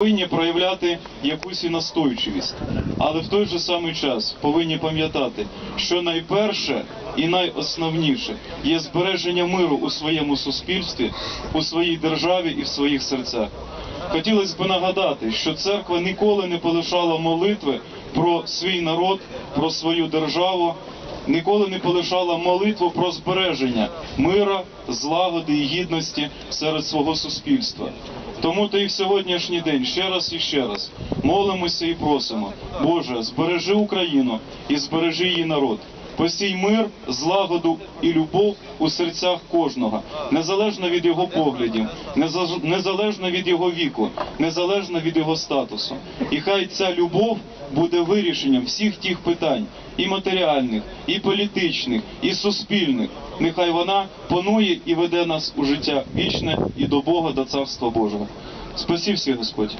повинні проявляти якусь і настойчивість, але в той же самий час повинні пам'ятати, що найперше і найосновніше є збереження миру у своєму суспільстві, у своїй державі і в своїх серцях. Хотілося б нагадати, що церква ніколи не полишала молитви про свій народ, про свою державу, ніколи не полишала молитву про збереження мира, злагоди і гідності серед свого суспільства. Тому то і в сьогоднішній день ще раз і ще раз молимося і просимо, Боже, збережи Україну і збережи її народ. Посій мир, злагоду і любов у серцях кожного, незалежно від його поглядів, незалежно від його віку, незалежно від його статусу. І хай ця любов буде вирішенням всіх тих питань, і матеріальних, і політичних, і суспільних. Нехай вона панує і веде нас у життя вічне і до Бога, до Царства Божого. Спасі всіх Господь.